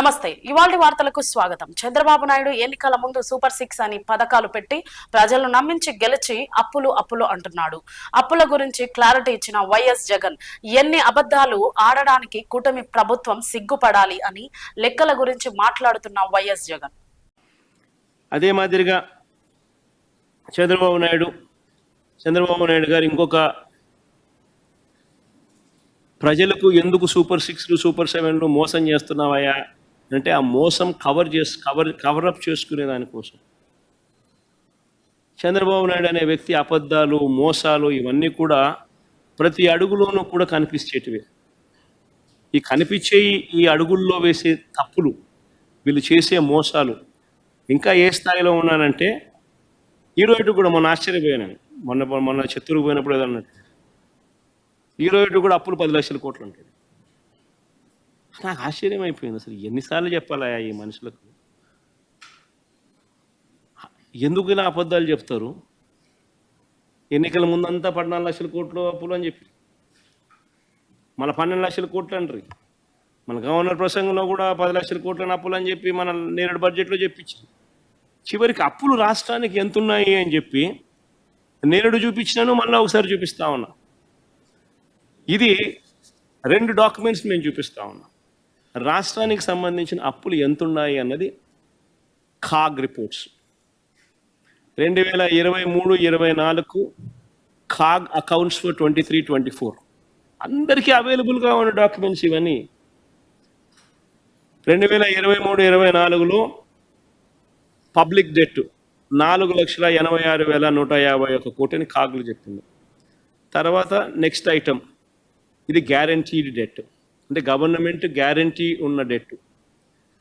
నమస్తే. ఇవాళ వార్తలకు స్వాగతం. చంద్రబాబు నాయుడు ఎన్నికల ముందు సూపర్ సిక్స్ అని పథకాలు పెట్టి ప్రజలను నమ్మించి గెలిచి అప్పులు అప్పులు అంటున్నాడు. అప్పుల గురించి క్లారిటీ ఇచ్చిన వైఎస్ జగన్ ఎన్ని అబద్ధాలు ఆడడానికి కూటమి ప్రభుత్వం సిగ్గుపడాలి అని లెక్కల గురించి మాట్లాడుతున్న వైఎస్ జగన్. అదే మాదిరిగా చంద్రబాబు నాయుడు చంద్రబాబు నాయుడు గారు ఇంకొక ప్రజలకు ఎందుకు సూపర్ సిక్స్లు సూపర్ సెవెన్లు మోసం చేస్తున్నావయ్యా? అంటే ఆ మోసం కవర్ చేసి కవర్ కవరప్ చేసుకునే దానికోసం చంద్రబాబు నాయుడు అనే వ్యక్తి అబద్ధాలు మోసాలు ఇవన్నీ కూడా ప్రతి అడుగులోనూ కూడా కనిపించేటివే ఈ కనిపించే ఈ- అడుగుల్లో వేసే తప్పులు వీళ్ళు చేసే మోసాలు ఇంకా ఏ స్థాయిలో ఉన్నానంటే ఈరోజు కూడా మొన్న ఆశ్చర్యపోయాను మొన్న మొన్న చిత్తూరుకు పోయినప్పుడు ఏదన్నట్టు ఈరోజు కూడా అప్పులు పది లక్షల కోట్లు ఉంటాయి నాకు ఆశ్చర్యం అయిపోయింది అసలు ఎన్నిసార్లు చెప్పాలా ఈ మనుషులకు? ఎందుకు ఇలా అబద్ధాలు చెప్తారు? ఎన్నికల ముందంతా పద్నాలుగు లక్షల కోట్లు అప్పులు అని చెప్పి. మన పన్నెండు లక్షల కోట్లు అంటారు. మన గవర్నర్ ప్రసంగంలో కూడా పది లక్షల కోట్ల అప్పులు అని చెప్పి మన నేరుడు బడ్జెట్లో చెప్పించింది చివరికి అప్పులు రాష్ట్రానికి ఎంత ఉన్నాయి అని చెప్పి నేరుడు చూపించినాను మళ్ళీ ఒకసారి చూపిస్తా ఉన్నా. ఇది రెండు డాక్యుమెంట్స్ మేము చూపిస్తా ఉన్నాం. రాష్ట్రానికి సంబంధించిన అప్పులు ఎంతున్నాయి అన్నది కాగ్ రిపోర్ట్స్. రెండు వేల ఇరవై మూడు ఇరవై నాలుగు CAG accounts for twenty three twenty four. అందరికీ అవైలబుల్గా ఉన్న డాక్యుమెంట్స్ ఇవన్నీ. రెండు వేల ఇరవై మూడు ఇరవై నాలుగులో పబ్లిక్ డెట్ నాలుగు లక్షల ఎనభై ఆరు వేల నూట యాభై ఒక కోటిని కాగులు చెప్పింది. తర్వాత నెక్స్ట్ ఐటమ్ ఇది గ్యారంటీడ్ డెట్ అంటే గవర్నమెంట్ గ్యారంటీ ఉన్న డెట్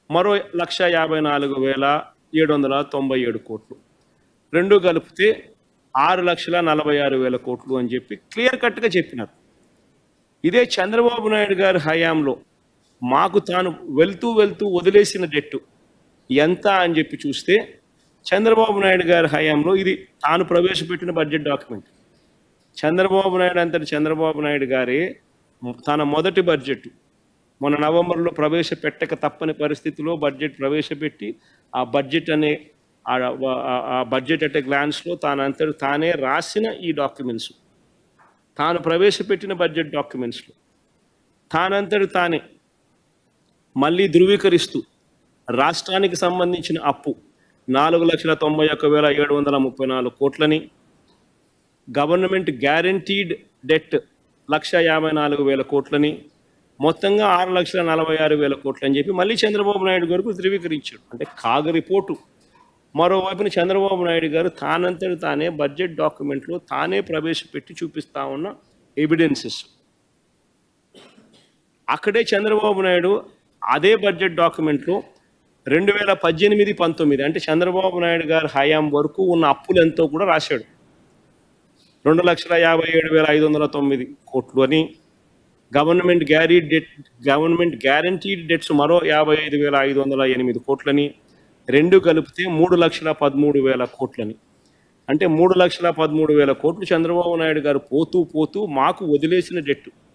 మరో లక్ష యాభై నాలుగు వేల ఏడు వందల తొంభై ఏడు కోట్లు. రెండు కలిపితే ఆరు లక్షల నలభై ఆరు వేల కోట్లు అని చెప్పి క్లియర్ కట్గా చెప్పినారు. ఇదే చంద్రబాబు నాయుడు గారి హయాంలో మాకు తాను వెళ్తూ వెళ్తూ వదిలేసిన డెట్టు ఎంత అని చెప్పి చూస్తే చంద్రబాబు నాయుడు గారి హయాంలో ఇది తాను ప్రవేశపెట్టిన బడ్జెట్ డాక్యుమెంట్. చంద్రబాబు నాయుడు అంతటి చంద్రబాబు నాయుడు గారి తన మొదటి బడ్జెట్. మొన్న నవంబర్లో ప్రవేశపెట్టక తప్పని పరిస్థితిలో బడ్జెట్ ప్రవేశపెట్టి ఆ బడ్జెట్ అనే ఆ- బడ్జెట్ అట్ గ్లాన్స్లో తానంతటి తానే రాసిన ఈ డాక్యుమెంట్స్. తాను ప్రవేశపెట్టిన బడ్జెట్ డాక్యుమెంట్స్లో. తానంతటి తానే మళ్ళీ ధృవీకరిస్తూ రాష్ట్రానికి సంబంధించిన అప్పు నాలుగు లక్షల తొంభై ఒక్క వేల ఏడు వందల ముప్పై నాలుగు కోట్లని గవర్నమెంట్ గ్యారంటీడ్ డెట్ లక్ష యాభై నాలుగు వేల కోట్లని మొత్తంగా ఆరు లక్షల నలభై ఆరు వేల కోట్లు అని చెప్పి మళ్ళీ చంద్రబాబు నాయుడు గారికి ధృవీకరించాడు. అంటే కాగ రిపోర్టు. మరోవైపున చంద్రబాబు నాయుడు గారు తానంతటి తానే బడ్జెట్ డాక్యుమెంట్లో తానే ప్రవేశపెట్టి చూపిస్తా ఉన్న ఎవిడెన్సెస్ అక్కడే చంద్రబాబు నాయుడు అదే బడ్జెట్ డాక్యుమెంట్లో రెండు వేల పద్దెనిమిది పంతొమ్మిది అంటే చంద్రబాబు నాయుడు గారు హయాం వరకు ఉన్న అప్పులు ఎంతో కూడా రాశాడు. రెండు లక్షల యాభై ఏడు వేల ఐదు వందల తొమ్మిది కోట్లు అని government guaranteed debt government guaranteed debts మరో యాభై ఐదు వేల ఐదు వందల ఎనిమిది కోట్లని రెండు కలిపితే మూడు లక్షల పదమూడు వేల కోట్లని. అంటే మూడు లక్షల పదమూడు వేల కోట్లు చంద్రబాబు నాయుడు గారు పోతూ పోతూ మాకు వదిలేసిన డెట్టు